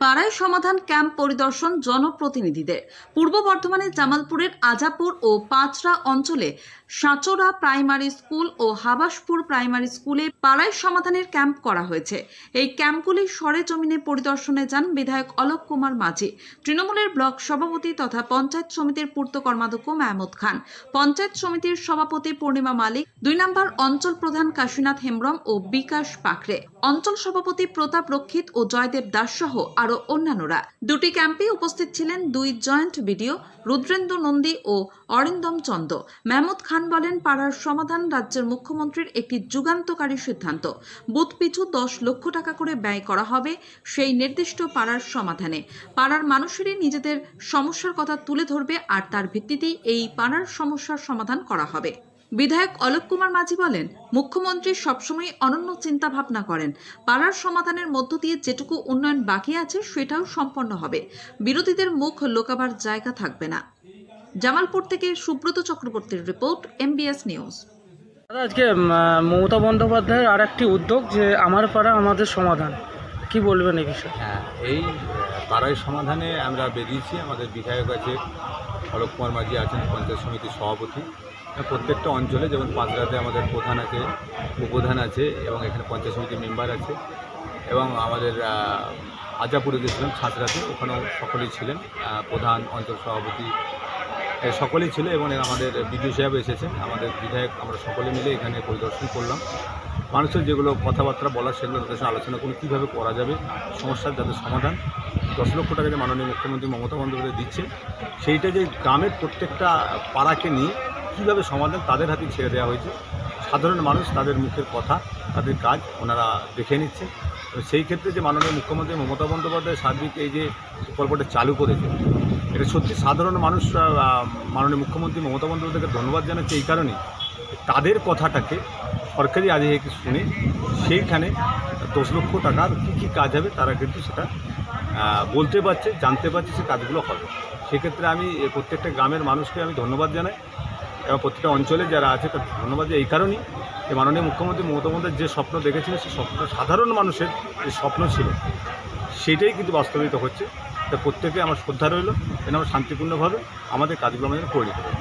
পাড়ায় সমাধান ক্যাম্প পরিদর্শন জনপ্রতিনিধিদের। পূর্ব বর্ধমানের জামালপুরের আজাপুর ও পাঁচরা অঞ্চলে সাঁচোরা প্রাইমারি স্কুল ও হাবাসপুর প্রাইমারি স্কুলে পাড়ায় সমাধানের ক্যাম্প করা হয়েছে। এই ক্যাম্পগুলি সরেজমিনে পরিদর্শনে যান বিধায়ক অলোক কুমার মাঝি, তৃণমূলের ব্লক সভাপতি তথা পঞ্চায়েত সমিতির পূর্ত কর্মাধ্যক্ষ মাহমুদ খান। পঞ্চায়েত সমিতির সভাপতি পূর্ণিমা মালিক, দুই নম্বর অঞ্চল প্রধান কাশীনাথ হেমব্রম ও বিকাশ পাখরে অঞ্চল সভাপতি প্রতাপ রক্ষিত ও জয়দেব দাস সহ আরও অন্যান্যরা। দুটি ক্যাম্পে উপস্থিত ছিলেন দুই জয়েন্ট বিডিও রুদ্রেন্দ্র নন্দী ও অরিন্দম চন্দ। মেহমুদ খান বলেন, পাড়ার সমাধান রাজ্যের মুখ্যমন্ত্রীর একটি যুগান্তকারী সিদ্ধান্ত। বুথ পিছু দশ লক্ষ টাকা করে ব্যয় করা হবে সেই নির্দিষ্ট পাড়ার সমাধানে। পাড়ার মানুষেরই নিজেদের সমস্যার কথা তুলে ধরবে আর তার ভিত্তিতেই এই পাড়ার সমস্যার সমাধান করা হবে। বিধায়ক অলোক কুমার মাঝি বলেন মুখ্যমন্ত্রী সবসময় অনন্য চিন্তা ভাবনা করেন। পাড়ার সমাধানের মধ্য দিয়ে যেটুকু উন্নয়ন বাকি আছে সেটাও সম্পন্ন হবে। বিরোধীদের মুখ লোকাবার জায়গা থাকবে না। জামালপুর থেকে সুব্রত চক্রবর্তীর রিপোর্ট এমবিএস নিউজ। দাদা আজকে মমতা বন্দ্যোপাধ্যায়ের আর একটি উদ্যোগ যে আমার পাড়া আমাদের সমাধান। কি বলবেন এই বিষয়ে? হ্যাঁ এই পাড়ায় সমাধানে আমরা বেরিয়েছি। আমাদের বিধায়ক আছে অলোক কুমার মাঝি আছেন পঞ্চায়েত সমিতির সভাপতি। প্রত্যেকটা অঞ্চলে, যেমন পাঁচরাতে আমাদের প্রধান আছে, উপপ্রধান আছে এবং এখানে পঞ্চায়েত সমিতির মেম্বার আছে এবং আমাদের আজাপুরে গেছিলাম ছাত্রাতে ওখানেও সকলেই ছিলেন প্রধান অঞ্চল সভাপতি সকলেই ছিল এবং আমাদের বিডিও সাহেব এসেছেন, আমাদের বিধায়ক, আমরা সকলে মিলে এখানে পরিদর্শন করলাম। মানুষের যেগুলো কথাবার্তা বলার সেগুলো তাদের সঙ্গে আলোচনা করে কীভাবে করা যাবে, সমস্যার যাতে সমাধান, দশ লক্ষ টাকা যে মাননীয় মুখ্যমন্ত্রী মমতা বন্দ্যোপাধ্যায় দিচ্ছে, সেইটা যে গ্রামের প্রত্যেকটা পাড়াকে নিয়ে কীভাবে সমাধান তাদের হাতে ছেড়ে দেওয়া হয়েছে? সাধারণ মানুষ তাদের মুখের কথা, তাদের কাজ ওনারা দেখে নিচ্ছে। সেই ক্ষেত্রে যে মাননীয় মুখ্যমন্ত্রী মমতা বন্দ্যোপাধ্যায় সার্বিক এই যে প্রকল্পটা চালু করেছে এটা সত্যি সাধারণ মানুষ মাননীয় মুখ্যমন্ত্রী মমতা বন্দ্যোপাধ্যায়কে ধন্যবাদ জানাচ্ছে এই কারণেই। তাদের কথাটাকে সরকারি আধিকারিক শুনে সেইখানে দশ লক্ষ টাকার কী কী কাজ হবে তারা কিন্তু সেটা বলতে পারছে, জানতে পারছে সে কাজগুলো হবে। সেক্ষেত্রে আমি প্রত্যেকটা গ্রামের মানুষকে আমি ধন্যবাদ জানাই। এবং প্রত্যেকটা অঞ্চলে যারা আছে, তাদের ধন্যবাদ এই কারণেই যে মাননীয় মুখ্যমন্ত্রী মমতা বন্দ্যোপাধ্যায় যে স্বপ্ন দেখেছিলেন সে স্বপ্ন সাধারণ মানুষের যে স্বপ্ন ছিল, সেটাই কিন্তু বাস্তবিত হচ্ছে। তা প্রত্যেকে আমার শ্রদ্ধা রইল। যেন আমরা শান্তিপূর্ণভাবে আমাদের কাজগুলো আমাদের করে পারি।